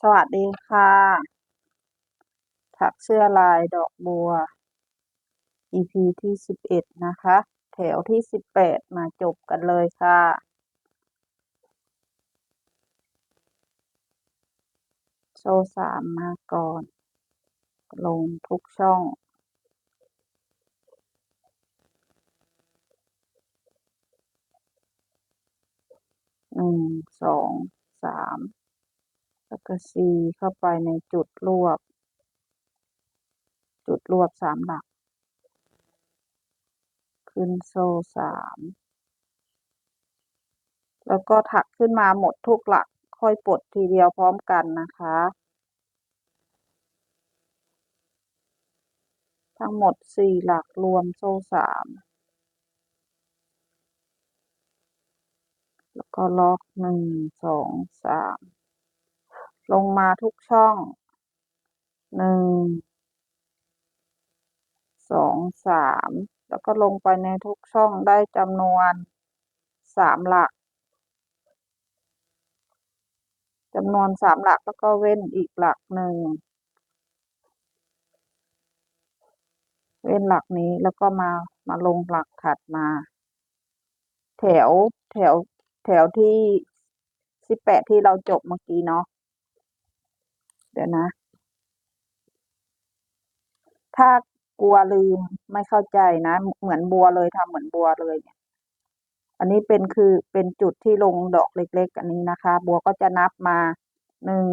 สวัสดีค่ะถักเสื้อลายดอกบัว EP ที่สิบเอ็ดนะคะ แถวที่สิบแปดมาจบกันเลยค่ะ โซ่สามมาก่อน ลงทุกช่องหนึ่งสอง ก็สี่เข้าไปในจุดรวบ จุดรวบสามหลัก ขึ้นโซ่สามแล้วก็ถักขึ้นมาหมดทุกหลักค่อยปลดทีเดียวพร้อมกันนะคะ ทั้งหมดสี่หลักรวมโซ่สามแล้วก็ล็อกหนึ่งสองสาม ลงมาทุกช่อง หนึ่ง สองสาม แล้วก็ลงไปในทุกช่องได้จำนวนสามหลักจำนวนสามหลักแล้วก็เว้นอีกหลักหนึ่ง เว้นหลักนี้แล้วก็มามาลงหลักถัดมา แถวแถวแถวที่สิบแปดที่เราจบเมื่อกี้เนาะ เดี๋ยวนะ ถ้ากลัวลืมไม่เข้าใจนะ เหมือนบัวเลยทำเหมือนบัวเลยเนี่ยอันนี้เป็นคือเป็นจุดที่ลงดอกเล็ก ๆ อันนี้นะคะ บัวก็จะนับมาหนึ่ง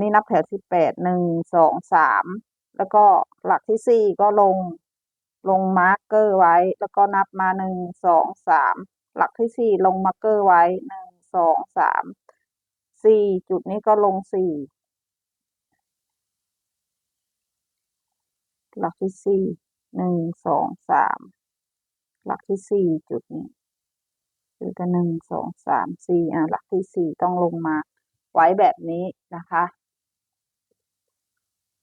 นี่นับแถวสิบแปดหนึ่งสองสามแล้วก็หลักที่สี่ก็ลงลงมาร์กเกอร์ไว้ แล้วก็นับมาหนึ่งสองสามหลักที่สี่ลงมาร์กเกอร์ไว้หนึ่งสองสามสี่จุดนี้ก็ลงสี่ หลักที่สี่หนึ่งสองสามหลักที่สี่จุดนี้คือกันหนึ่งสองสามสี่อะหลักที่สี่ต้องลงมา ไว้แบบนี้นะคะ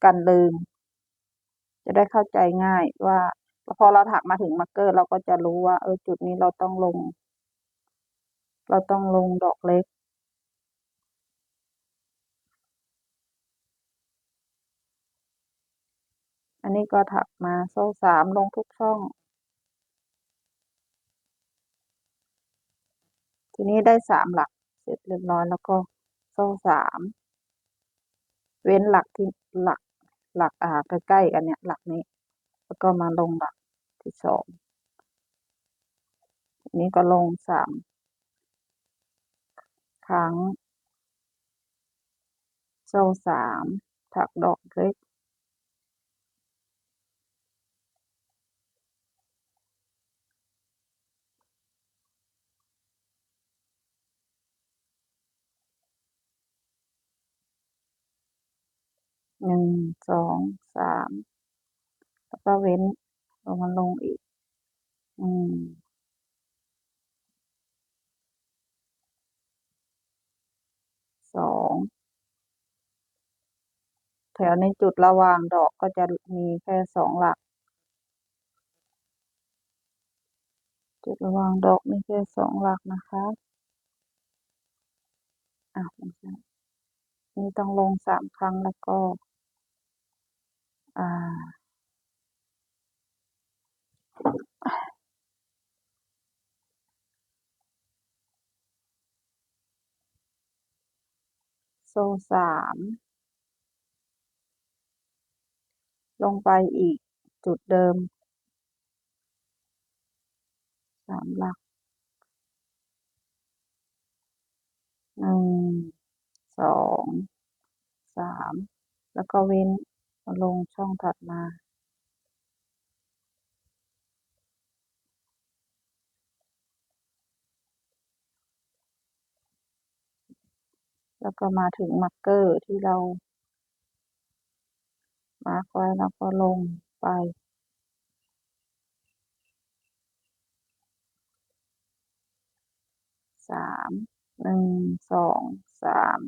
กันลืม จะได้เข้าใจง่ายว่าพอเราถักมาถึงมาร์กเกอร์ เราก็จะรู้ว่า เออจุดนี้เราต้องลง เราต้องลงดอกเล็ก อันนี้ก็ถักมาโซ่สามลงทุกช่อง ทีนี้ได้สามหลักเสร็จเรียบร้อยแล้วก็โซ่สามเว้นหลักที่หลักหลักอ่าใกล้ๆกันเนี่ยหลักนี้ แล้วก็มาลงหลักที่สองนี้ก็ลงสามครั้งโซ่สามถักดอกเล็ก หนึ่งสองสามแล้วก็เว้นลงมาลงอีกอืมสองแถวในจุดระหว่างดอกก็จะมีแค่สองหลัก จุดระหว่างดอกมีแค่สองหลักนะคะอะไม่ใช่นี่ต้องลงสามครั้งแล้วก็ โซสามลงไปอีกจุดเดิมสามหลักหนึ่งสองสามแล้วก็เว้น ลงช่องถัดมาแล้วก็มาถึงมาร์กเกอร์ที่เรา มาร์กไว้แล้วก็ลงไป สาม หนึ่ง สอง สาม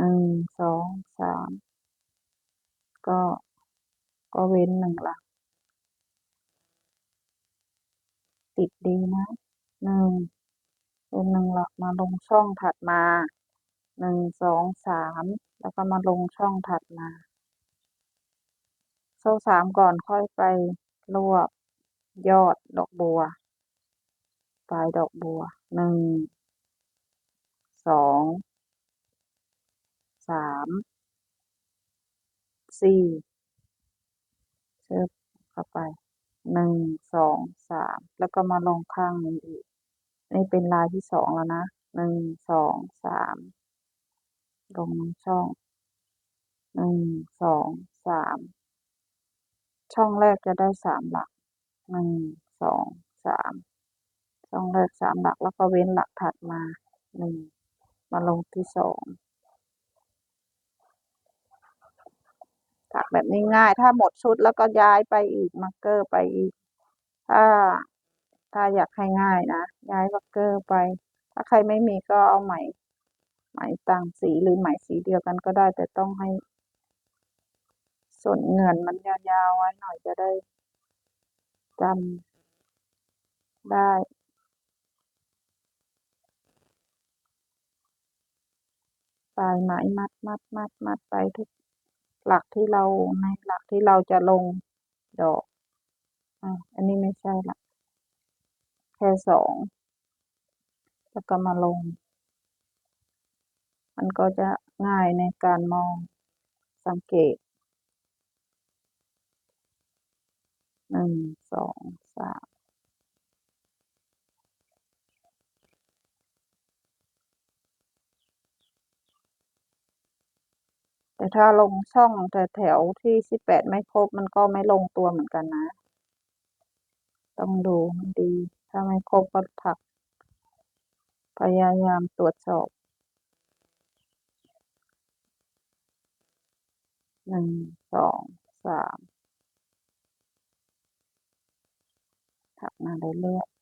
หนึ่งสองสามก็ ก็เว้นหนึ่งหลัก ติดดีนะหนึ่งเป็นหนึ่งหลักมาลงช่องถัดมาหนึ่งสองสามแล้วก็มาลงช่องถัดมาโซ่สามก่อนค่อยไปรวบยอดดอกบัว ปลายดอกบัวหนึ่งสอง สามสี่เชิบเข้าไปหนึ่งสองสามแล้วก็มาลงข้างนี้อีก นี่เป็นลายที่สองแล้วนะหนึ่งสองสามลงช่องหนึ่งสองสามช่องแรกจะได้สามหลักหนึ่งสองสามช่องแรกสามหลักแล้วก็เว้นหลักถัดมาหนึ่งมาลงที่สอง ถักแบบนี้ง่าย ถ้าหมดชุดแล้วก็ย้ายไปอีกมาร์กเกอร์ไปอีก ถ้าถ้าอยากให้ง่ายนะย้ายมาร์กเกอร์ไป ถ้าใครไม่มีก็เอาไหมไหมต่างสีหรือไหมสีเดียวกันก็ได้ แต่ต้องให้ ส่วนเงินมันยาวๆไว้หน่อยจะได้จำได้ปลายไหมมัดมัดมัดมัดไปทุก หลักที่เราในหลักที่เราจะลงดอกอะอันนี้ไม่ใช่ละแค่สองแล้วก็มาลง มันก็จะง่ายในการมองสังเกตหนึ่งสองสาม แต่ถ้าลงช่องแต่แถวที่สิบแปดไม่ครบมันก็ไม่ลงตัวเหมือนกันนะ ต้องดูดี ถ้าไม่ครบก็ถัก พยายามตรวจสอบหนึ่งสองสามถักมาเรื่อยๆ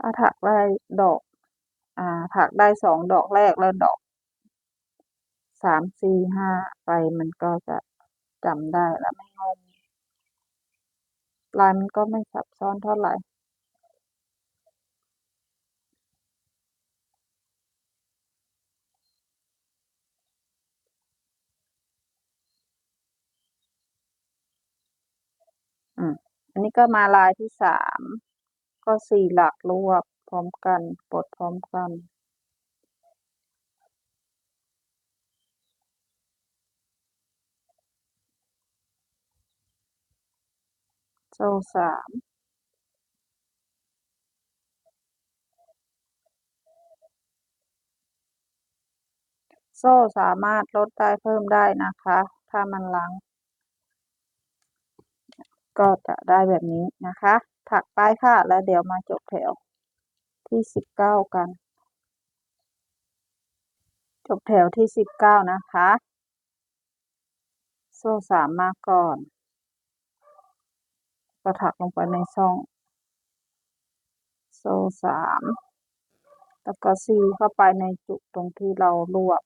ถ้าถักได้ดอก อ่า ถักได้สองดอกแรกแล้วดอกสามสี่ห้าไปมันก็จะจำได้แล้วไม่งงลายมันก็ไม่ซับซ้อนเท่าไหร่อันนี้ก็มาลายที่สาม ก็สี่หลักรวบพร้อมกันปลดพร้อมกันโซ่สามโซ่สามารถลดได้เพิ่มได้นะคะ ถ้ามันลัง ก็จะได้แบบนี้นะคะ ถักไปค่ะ แล้วเดี๋ยวมาจบแถวที่สิบเก้ากัน จบแถวที่สิบเก้านะคะ โซ่สามมาก่อน ก็ถักลงไปในช่อง โซ่สามแล้วก็ซีเข้าไปในจุดตรงที่เรารวบ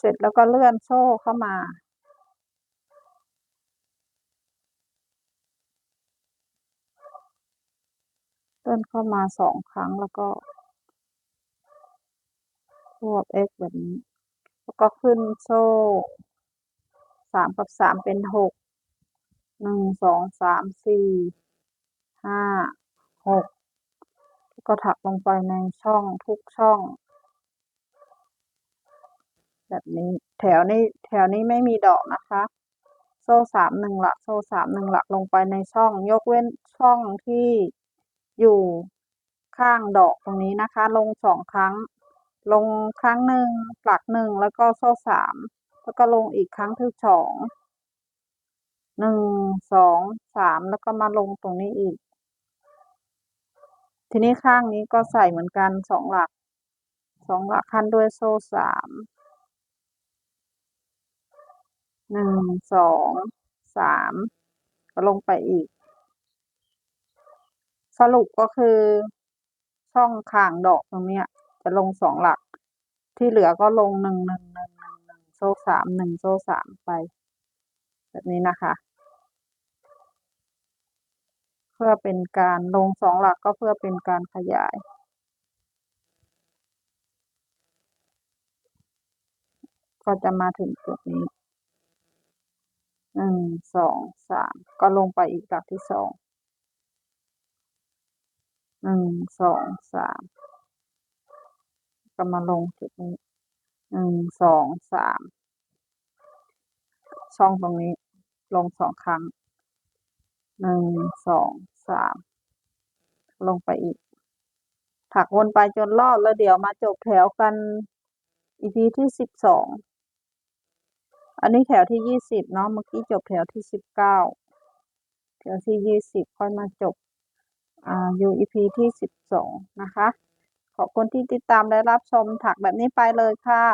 เสร็จแล้วก็เลื่อนโซ่เข้ามา เลื่อนเข้ามาสองครั้งแล้วก็รวบ x แบบนี้ แล้วก็ขึ้นโซ่สามกับสามเป็นหกหนึ่งสองสามสี่ห้าหกแล้วก็ถักลงไปในช่องทุกช่อง แบบนี้แถวนี้แถวนี้ไม่มีดอกนะคะ โซ่สามหนึ่งหลัก โซ่สามหนึ่งหลักลงไปในช่อง ยกเว้นช่องที่อยู่ข้างดอกตรงนี้นะคะ ลงสองครั้ง ลงครั้งหนึ่งหลักหนึ่งแล้วก็โซ่สามแล้วก็ลงอีกครั้งที่สองหนึ่งสองสามแล้วก็มาลงตรงนี้อีก ทีนี้ข้างนี้ก็ใส่เหมือนกันสองหลักสองหลักขั้นด้วยโซ่สาม หนึ่งสองสามก็ลงไปอีก สรุปก็คือ ช่องข่างดอกตรงเนี้ย จะลงสองหลัก ที่เหลือก็ลงหนึ่งหนึ่งหนึ่งหนึ่งหนึ่งโซ่สามหนึ่งโซ่สามไป แบบนี้นะคะ เพื่อเป็นการลงสองหลักก็เพื่อเป็นการขยายก็จะมาถึงจุดนี้ หนึ่งสองสามก็ลงไปอีกหลักที่สองหนึ่งสองสามก็มาลงจุดนี้หนึ่งสองสามช่องตรงนี้ลงสองครั้งหนึ่งสองสามลงไปอีก ถักวนไปจนรอบแล้วเดี๋ยวมาจบแถวกัน EP ที่สิบสอง อันนี้แถวที่ยี่สิบเนาะเมื่อกี้จบแถวที่สิบเก้าแถวที่ยี่สิบค่อยมาจบอ่าอยู่ EP ที่สิบสองนะคะ ขอบคุณที่ติดตามและรับชมถักแบบนี้ไปเลยค่ะ